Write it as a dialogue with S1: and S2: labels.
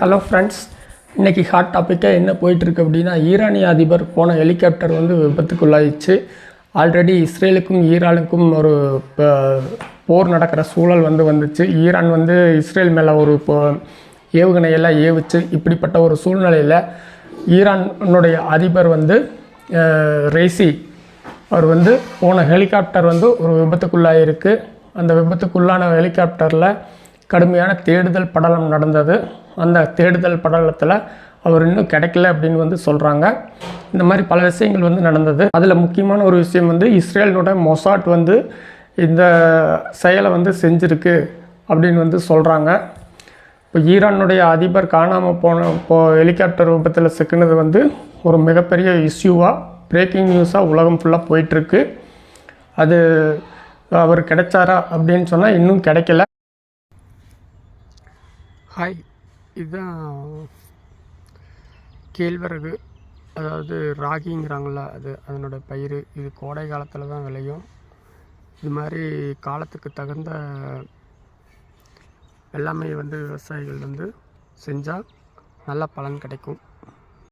S1: Hello friends இன்றைக்கி hot டாப்பிக்காக என்ன போயிட்டுருக்கு அப்படின்னா ஈரானிய அதிபர் போன ஹெலிகாப்டர் வந்து விபத்துக்குள்ளாயிடுச்சு. ஆல்ரெடி இஸ்ரேலுக்கும் ஈரானுக்கும் ஒரு போர் நடக்கிற சூழல் வந்து வந்துச்சு. ஈரான் வந்து இஸ்ரேல் மேலே ஒரு இப்போ ஏவுகணையெல்லாம் ஏவுச்சு இப்படிப்பட்ட ஒரு சூழ்நிலையில் ஈரானுடைய அதிபர் வந்து ரேசி அவர் வந்து போன ஹெலிகாப்டர் வந்து ஒரு விபத்துக்குள்ளாயிருக்கு. அந்த விபத்துக்குள்ளான ஹெலிகாப்டரில் கடுமையான தேடுதல் படலம் நடந்தது. அந்த தேடுதல் படலத்தில் அவர் இன்னும் கிடைக்கல அப்படின்னு வந்து சொல்கிறாங்க இந்த மாதிரி பல விஷயங்கள் வந்து நடந்தது. அதில் முக்கியமான ஒரு விஷயம் வந்து இஸ்ரேலினோட மொசாட் வந்து இந்த செயலை வந்து செஞ்சுருக்கு அப்படின்னு வந்து சொல்கிறாங்க இப்போ ஈரானுடைய அதிபர் காணாமல் போன இப்போ ஹெலிகாப்டர் விபத்தில் சிக்கினது வந்து ஒரு மிகப்பெரிய இஷ்யூவாக பிரேக்கிங் நியூஸாக உலகம் ஃபுல்லாக போயிட்டுருக்கு அது அவர் கிடைச்சாரா அப்படின்னு சொன்னால் இன்னும் கிடைக்கல. ஹாய். இதுதான் கேழ்வரகு அதாவது ராகிங்கிறாங்கள அது அதனோட பயிர் இது கோடை காலத்தில் தான் விளையும். இது மாதிரி காலத்துக்கு தகுந்த எல்லாமே வந்து விவசாயிகள் வந்து செஞ்சால் நல்ல பலன் கிடைக்கும்.